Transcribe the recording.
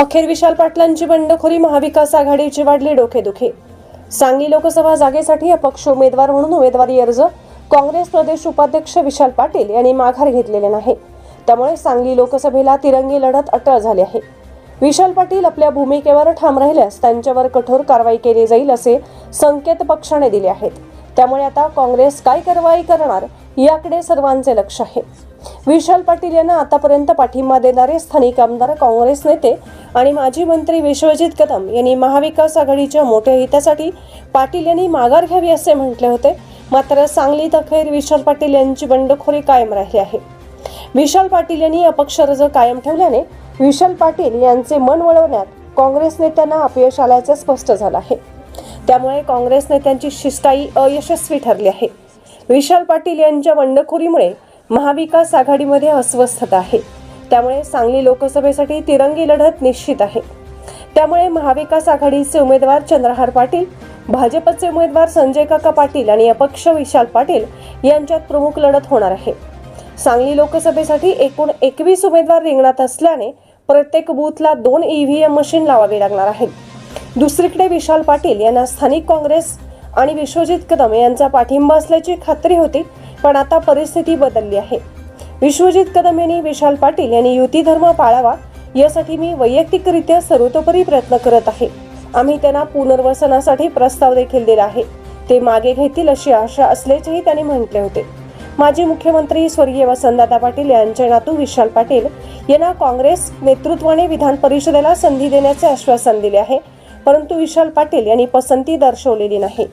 अखेर विशाल पाटलांची बंडखोरी महाविकास आघाडीची वाढली डोकेदुखी. सांगली लोकसभा जागेसाठी अपक्ष उमेदवार म्हणून उमेदवारी अर्ज काँग्रेस प्रदेश उपाध्यक्ष विशाल पाटील यांनी माघार घेतलेले नाही. त्यामुळे सांगली लोकसभेला तिरंगी लढत अटळ झाली आहे. विशाल पाटील आपल्या भूमिकेवर ठाम राहिल्यास त्यांच्यावर कठोर कारवाई केली जाईल असे संकेत पक्षाने दिले आहेत. त्यामुळे आता काँग्रेस काय कारवाई करणार याकडे सर्वांचे लक्ष आहे. विशाल पाटील यांना आतापर्यंत पाठिंबा देणारे स्थानिक आमदार काँग्रेस नेते आणि माजी मंत्री विश्वजित कदम यांनी महाविकास आघाडीच्या मोठ्या हितासाठी पाटील यांनी माघार घ्यावी असे म्हटले होते. मात्र सांगलीत अखेर विशाल पाटील यांची बंडखोरी कायम राहिली आहे. विशाल पाटील यांनी अपक्ष अर्ज कायम ठेवल्याने विशाल पाटील यांचे मन वळवण्यात काँग्रेस नेत्यांना अपयश आल्याचे स्पष्ट झालं आहे. त्यामुळे काँग्रेस नेत्यांची शिष्टाई अयशस्वी ठरली आहे. विशाल पाटील यांच्या बंडखोरीमुळे महाविकास आघाडीमध्ये अस्वस्थता आहे. त्यामुळे सांगली लोकसभेसाठी तिरंगी लढत निश्चित आहे. त्यामुळे महाविकास आघाडीचे उमेदवार चंद्रहार पाटील भाजपचे उमेदवार संजय काका पाटील आणि अपक्ष विशाल पाटील यांच्यात प्रमुख लढत होणार आहे. सांगली लोकसभेसाठी एकूण एकवीस उमेदवार रिंगणात असल्याने प्रत्येक बूथला दोन ईव्हीएम मशीन लावावी लागणार आहेत दुसरीकडे विशाल पाटील यांना स्थानिक काँग्रेस आणि विश्वजित कदम यांचा पाठिंबा असल्याची खात्री होती पण आता परिस्थिती बदलली आहे. विश्वजित कदम यांनी विशाल पाटील यांनी युती धर्म पाळावा यासाठी मी वैयक्तिकरित्या सर्वतोपरी प्रयत्न करत आहे. आम्ही त्यांना पुनर्वसनासाठी प्रस्ताव देखील दिला आहे. ते मागे घेतील अशी आशा असल्याचेही त्यांनी म्हटले होते. माजी मुख्यमंत्री स्वर्गीय वसंतदादा पाटील यांचे नातू विशाल पाटील यांना काँग्रेस नेतृत्वाने विधान परिषदेला संधी देण्याचे आश्वासन दिले आहे परंतु विशाल पाटील यांनी पसंती दर्शवलेली नाही.